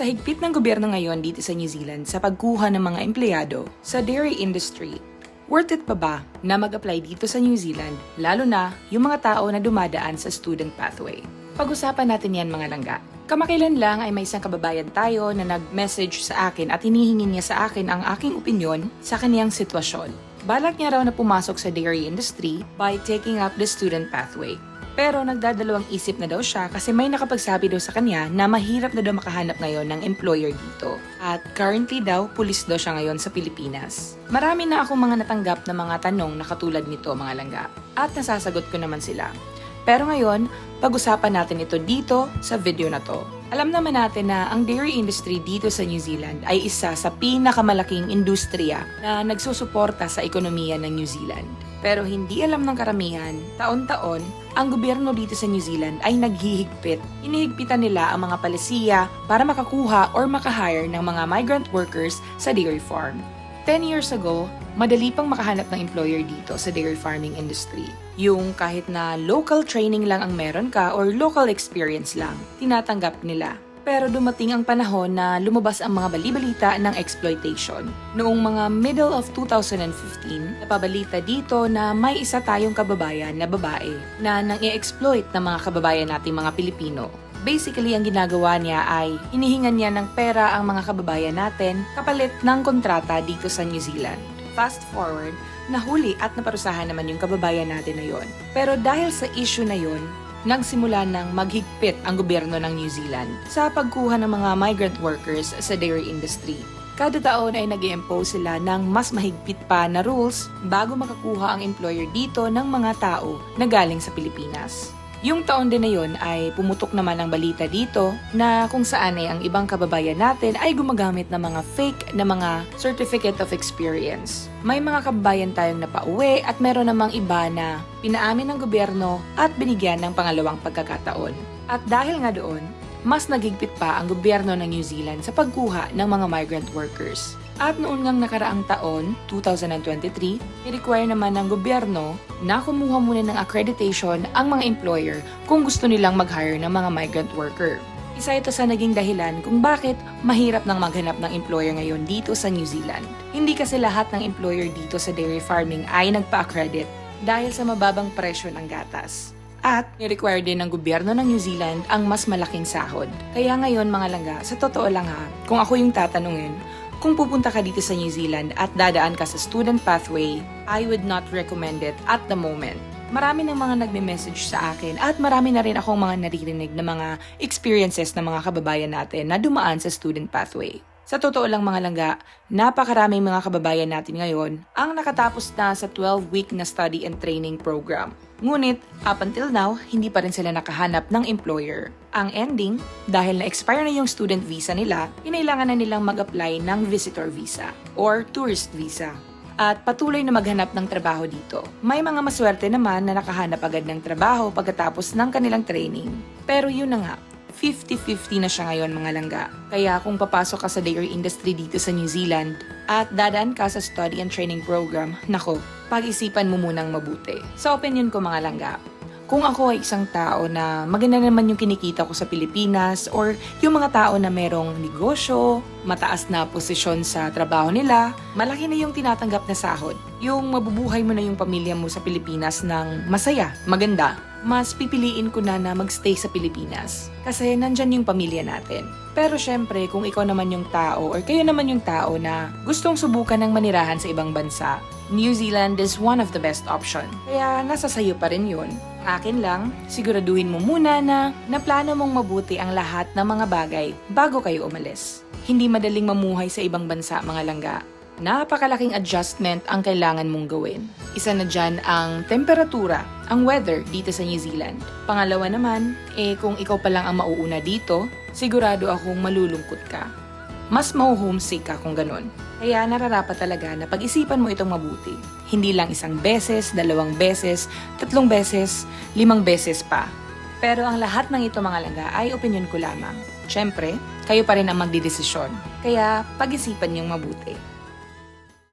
Sa higpit ng gobyerno ngayon dito sa New Zealand sa pagkuha ng mga empleyado sa dairy industry, worth it pa ba na mag-apply dito sa New Zealand, lalo na yung mga tao na dumadaan sa student pathway? Pag-usapan natin yan mga langga. Kamakailan lang ay may isang kababayan tayo na nag-message sa akin at hinihingi niya sa akin ang aking opinion sa kaniyang sitwasyon. Balak niya raw na pumasok sa dairy industry by taking up the student pathway. Pero nagdadalawang isip na daw siya kasi may nakapagsabi daw sa kanya na mahirap na daw makahanap ngayon ng employer dito. At currently daw, pulis daw siya ngayon sa Pilipinas. Marami na akong mga natanggap na mga tanong na katulad nito mga langga. At nasasagot ko naman sila. Pero ngayon, pag-usapan natin ito dito sa video na to. Alam naman natin na ang dairy industry dito sa New Zealand ay isa sa pinakamalaking industriya na nagsusuporta sa ekonomiya ng New Zealand. Pero hindi alam ng karamihan, taon-taon, ang gobyerno dito sa New Zealand ay naghihigpit. Inihigpitan nila ang mga palisiya para makakuha or makahire ng mga migrant workers sa dairy farm. 10 years ago, madali pang makahanap ng employer dito sa dairy farming industry. Yung kahit na local training lang ang meron ka or local experience lang, tinatanggap nila. Pero dumating ang panahon na lumabas ang mga balibalita ng exploitation. Noong mga middle of 2015, napabalita dito na may isa tayong kababayan na babae na nang i-exploit ng mga kababayan nating mga Pilipino Basically, ang ginagawa niya ay hinihingan niya ng pera ang mga kababayan natin kapalit ng kontrata dito sa New Zealand. Fast forward, nahuli at naparusahan naman yung kababayan natin na yon. Pero dahil sa issue na yon, nagsimula ng maghigpit ang gobyerno ng New Zealand sa pagkuha ng mga migrant workers sa dairy industry. Kada taon ay nag impose sila ng mas mahigpit pa na rules bago makakuha ang employer dito ng mga tao na galing sa Pilipinas. Yung taon din na yun ay pumutok naman ang balita dito na kung saan ay ang ibang kababayan natin ay gumagamit ng mga fake na mga certificate of experience. May mga kababayan tayong napauwi at meron namang iba na pinaamin ng gobyerno at binigyan ng pangalawang pagkakataon. At dahil nga doon, mas nagigpit pa ang gobyerno ng New Zealand sa pagkuha ng mga migrant workers. At noon ngang nakaraang taon, 2023, i-require naman ng gobyerno na kumuha muna ng accreditation ang mga employer kung gusto nilang mag-hire ng mga migrant worker. Isa ito sa naging dahilan kung bakit mahirap nang maghanap ng employer ngayon dito sa New Zealand. Hindi kasi lahat ng employer dito sa dairy farming ay nagpa-accredit dahil sa mababang presyo ng gatas. At ni-require din ng gobyerno ng New Zealand ang mas malaking sahod. Kaya ngayon mga langga, sa totoo lang ha, kung ako yung tatanungin, kung pupunta ka dito sa New Zealand at dadaan ka sa student pathway, I would not recommend it at the moment. Marami ng mga nagme-message sa akin at marami na rin akong mga naririnig na mga experiences ng mga kababayan natin na dumaan sa student pathway. Sa totoo lang mga langga, napakaraming mga kababayan natin ngayon ang nakatapos na sa 12-week na study and training program. Ngunit, up until now, hindi pa rin sila nakahanap ng employer. Ang ending, dahil na-expire na yung student visa nila, kinailangan na nilang mag-apply ng visitor visa or tourist visa at patuloy na maghanap ng trabaho dito. May mga maswerte naman na nakahanap agad ng trabaho pagkatapos ng kanilang training. Pero yun na nga, 50-50 na siya ngayon mga langga. Kaya kung papasok ka sa dairy industry dito sa New Zealand at dadaan ka sa study and training program, nako, pag-isipan mo munang mabuti. Sa opinion ko mga langga, kung ako ay isang tao na maganda naman yung kinikita ko sa Pilipinas or yung mga tao na merong negosyo, mataas na posisyon sa trabaho nila, malaki na yung tinatanggap na sahod. Yung mabubuhay mo na yung pamilya mo sa Pilipinas ng masaya, maganda, mas pipiliin ko na na magstay sa Pilipinas. Kasi nandyan yung pamilya natin. Pero syempre, kung ikaw naman yung tao or kayo naman yung tao na gustong subukan ng manirahan sa ibang bansa, New Zealand is one of the best option. Kaya nasa sayo pa rin yun. Akin lang, siguraduhin mo muna na naplano mong mabuti ang lahat ng mga bagay bago kayo umalis. Hindi madaling mamuhay sa ibang bansa mga langga napakalaking adjustment ang kailangan mong gawin. Isa na dyan ang temperatura, ang weather dito sa New Zealand. Pangalawa naman, eh kung ikaw pa lang ang mauuna dito, sigurado akong malulungkot ka. Mas mahuhomesick ka kung ganun. Kaya nararapat talaga na pag-isipan mo itong mabuti. Hindi lang isang beses, dalawang beses, tatlong beses, limang beses pa. Pero ang lahat ng ito mga langga ay opinion ko lamang. Siyempre, kayo pa rin ang magdidesisyon. Kaya pag-isipan niyong mabuti.